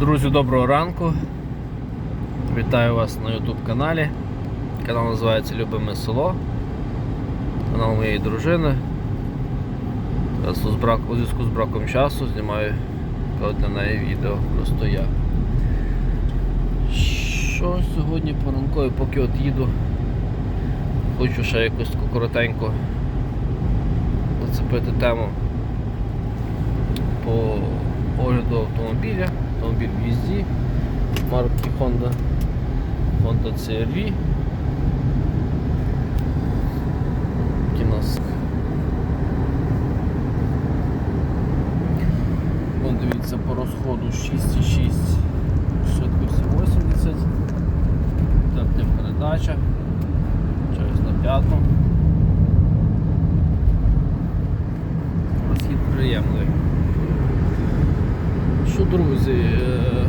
Друзі, доброго ранку. Вітаю вас на YouTube каналі. Канал називається Любиме село. Канал моєї дружини. Зараз у збрак- у зв'язку з браком часу знімаю для неї відео. Просто я. Що сьогодні по ранкові, поки от їду, хочу ще якось таку коротенько зацепити тему по огляду автомобіля. Автомобіль в їзді марки Honda Honda CR-V. Який Вон дивіться по розходу 6,6 швидкості 80 Тепня передача. Через на п'яту Розхід приємний що, друзі, е,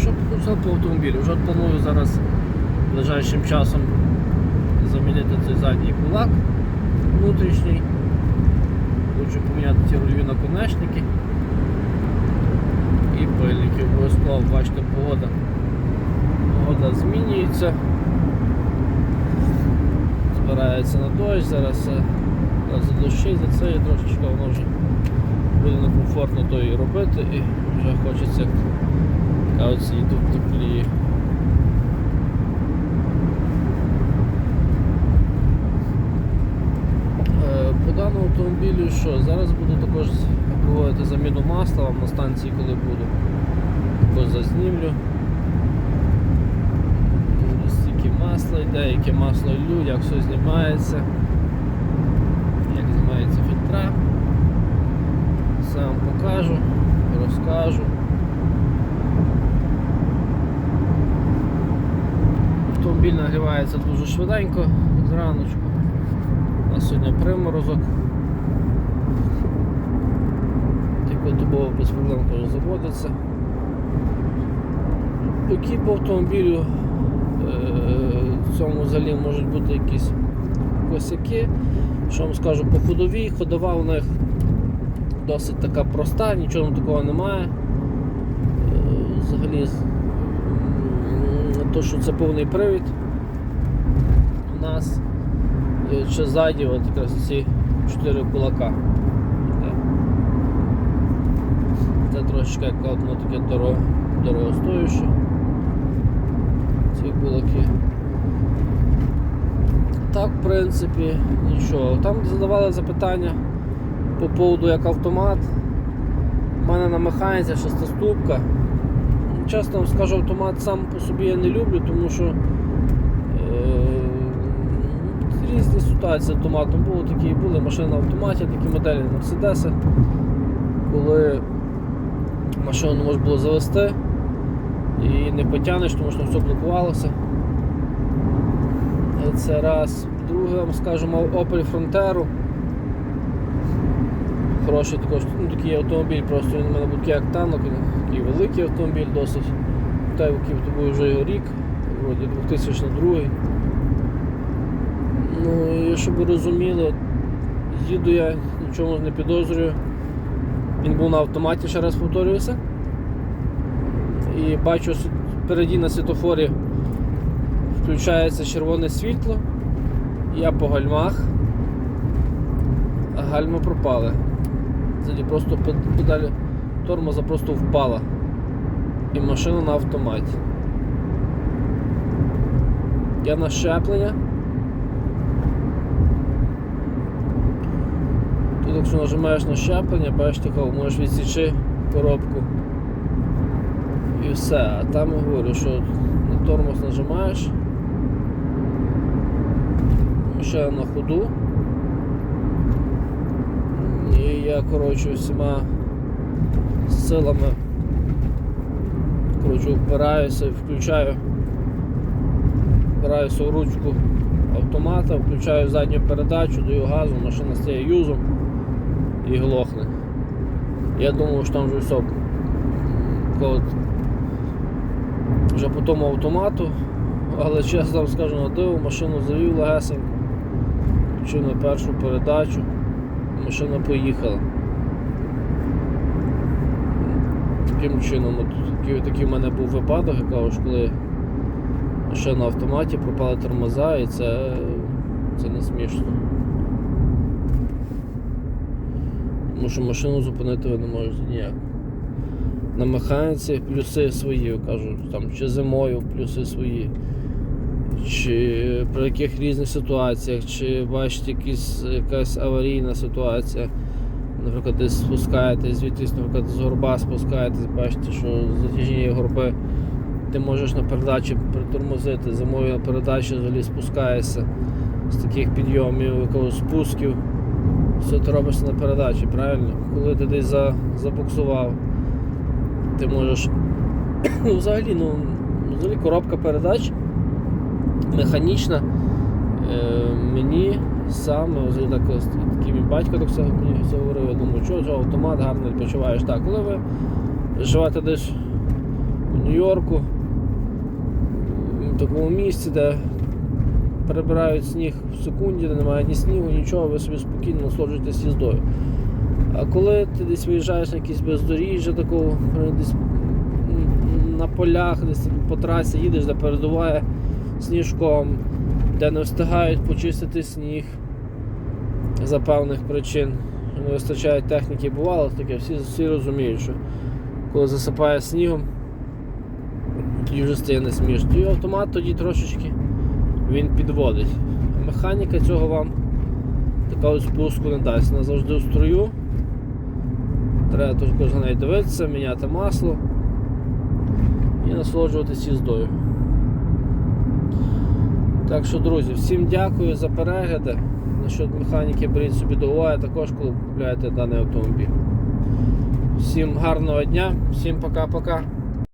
що що по автомобілю? Вже планую зараз ближайшим часом замінити цей задній кулак внутрішній. Хочу поміняти ці рульові наконечники і пильники. Обов'язково бачите, погода. Погода змінюється. Збирається на дощ, зараз е, задощить, за це я трошечки воно вже буде некомфортно то і робити і вже хочеться кажуть, сидіти в теплі. Е, По даному автомобілю що? Зараз буду також проводити заміну масла вам на станції, коли буду. Також зазнімлю. Стільки масла йде, яке масло лью, як все знімається, як знімається фільтра. Все вам покажу, розкажу. Автомобіль нагрівається дуже швиденько зраночку. У нас сьогодні приморозок. Цілодобово без проблем теж заводиться. Які по автомобілю е, в цьому взагалі можуть бути якісь косяки. Що вам скажу, по ходовій, ходова у них досить така проста, нічого такого немає. Е, Взагалі, то, що це повний привід у нас, е, чи ззаді от якраз ці чотири кулака. Е. Це трошечки як воно таке дорого, дорогостояще. Ці кулаки. Так, в принципі, нічого. Там задавали запитання по поводу як автомат. У мене на механіці шестиступка. Чесно скажу, автомат сам по собі я не люблю, тому що е, різні ситуації з автоматом були такі, були машини на автоматі, такі моделі Мерседеси, коли машину не можна було завести і не потягнеш, тому що все блокувалося. Це раз. Друге, вам скажу, мав Opel Frontera хороший також, ну, такий автомобіль, просто він у мене був такий як танок, такий великий автомобіль досить. Який то був вже його рік, вроді 2002. Ну і щоб ви розуміли, їду я, нічого не підозрюю. Він був на автоматі, ще раз повторююся. І бачу впереді на світофорі включається червоне світло. Я по гальмах, а гальма пропали. Тоді просто пед- тормоза просто впала. І машина на автоматі. Я на щеплення. Якщо нажимаєш на щеплення, бачиш можеш відсічи коробку. І все. А там я говорю, що на тормоз нажимаєш. Машина на ходу. І я коротше всіма силами коротше, впираюся, включаю, впираюся в ручку автомата, включаю задню передачу, даю газу, машина стає юзом і глохне. Я думав, що там вже все вже по тому автомату, але чесно вам скажу на диво, машину завів легесенько, включив на першу передачу машина поїхала. таким чином. Такий, такий в мене був випадок, я кажу, коли ще на автоматі пропали тормоза і це, це не смішно. Тому що машину зупинити ви не можете ніяк. На механіці плюси свої, я кажу, там, чи зимою плюси свої, чи при яких різних ситуаціях, чи бачите якісь, якась аварійна ситуація. Наприклад, десь спускаєтесь, звідтись, наприклад, з горба спускаєтесь, бачите, що з затяжнієї горби ти можеш на передачі притормозити, зимою на передачі взагалі спускаєшся з таких підйомів, якогось спусків. Все ти робиш на передачі, правильно? Коли ти десь за, забуксував, ти можеш. Ну, взагалі, ну, взагалі коробка передач механічна. Е, мені саме так, такий мій батько так все мені говорив, я думаю, що ж автомат гарно відпочиваєш. Так, коли ви живете десь в Нью-Йорку, в такому місці, де перебирають сніг в секунді, немає ні снігу, нічого, ви собі спокійно насолоджуєтесь їздою. А коли ти десь виїжджаєш на якісь бездоріжжя такого, е, десь на полях, десь по трасі їдеш, де передуває сніжком, де не встигають почистити сніг за певних причин. Не вистачає техніки, бувало таке, всі, всі розуміють, що коли засипає снігом, тоді вже стає не смішно. І автомат тоді трошечки він підводить. Механіка цього вам така спуску не дасть. Вона завжди у струю. Треба тільки за нею дивитися, міняти масло і насолоджуватися їздою. Так що, друзі, всім дякую за перегляди. Насчет механіки беріть собі до уваги також, коли купуєте даний автомобіль. Всім гарного дня, всім пока-пока.